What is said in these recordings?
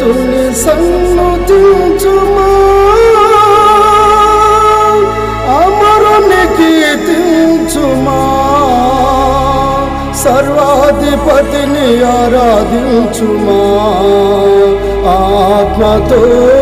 యేసుని సన్నుతించుమా అమరుని కీర్తించుమా సర్వాధిపతిని ఆరాధించుమా. ఆత్మతోను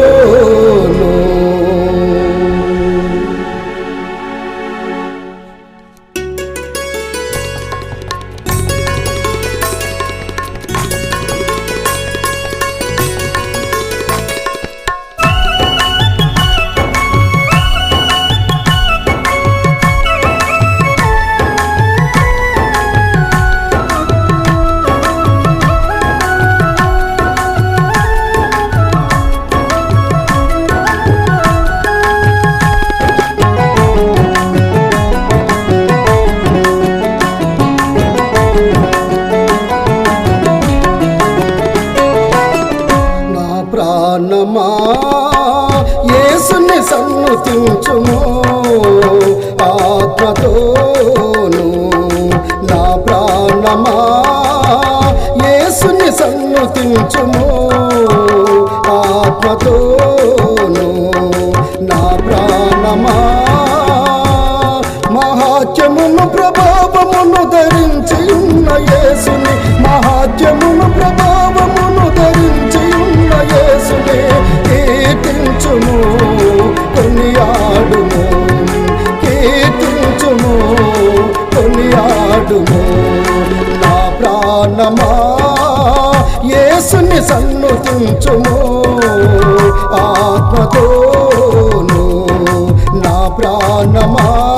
ప్రాణమా? యేసుని సన్నుతించుము ఆత్మతోను నా ప్రాణమా? యేసుని సన్నుతించుము ఆత్మతోను నా ప్రాణమా? మహాత్యమును ప్రభావమును ధరించి ఉన్న యేసుని మహాత్యమును ప్రభావమును ధరించి ఉన్న ప్రాణమా? యేసుని సన్నుతించుము. ఆత్మతోను నా ప్రాణమా?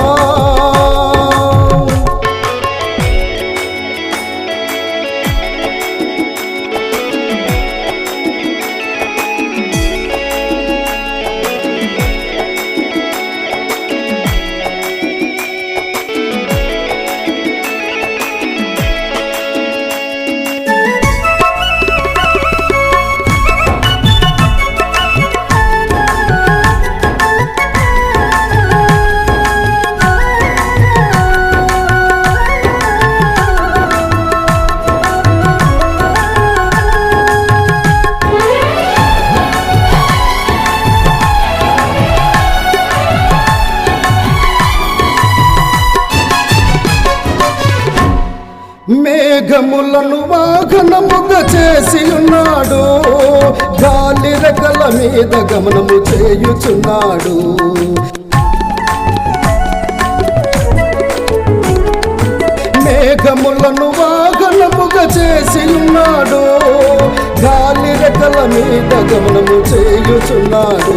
మేఘములను వాహనముగా చేసి ఉన్నాడు. గాలి రెక్కల మీద గమనము చేయుచున్నాడు. మేఘములను వాహనముగా చేసి ఉన్నాడు. గాలి రెక్కల మీద గమనము చేయుచున్నాడు.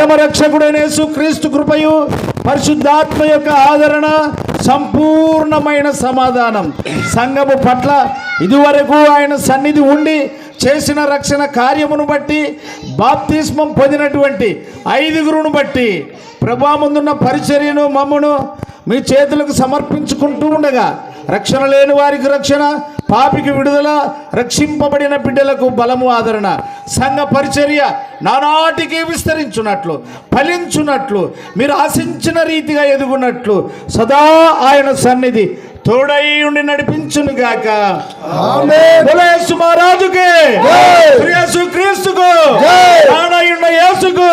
పరమరక్షకుడైన యేసు క్రీస్తు కృపయు పరిశుద్ధాత్మ యొక్క ఆదరణ సంపూర్ణమైన సమాధానం. సంఘము పట్ల ఇదివరకు ఆయన సన్నిధి ఉండి చేసిన రక్షణ కార్యమును బట్టి బాప్తిస్మం పొందినటువంటి ఐదుగురును బట్టి ప్రభా ముందున్న పరిచర్యను మమ్మను మీ చేతులకు సమర్పించుకుంటూ ఉండగా రక్షణ లేని వారికి రక్షణ పాపికి విడుదల రక్షింపబడిన బిడ్డలకు బలము ఆదరణ. సంఘ పరిచర్య నానాటికి విస్తరించున్నట్లు ఫలించున్నట్లు మీరు ఆశించిన రీతిగా ఎదుగున్నట్లు సదా ఆయన సన్నిధి తోడై ఉండి నడిపించును గాక మహారాజుకి. క్రీస్తుకు. యేసుకు.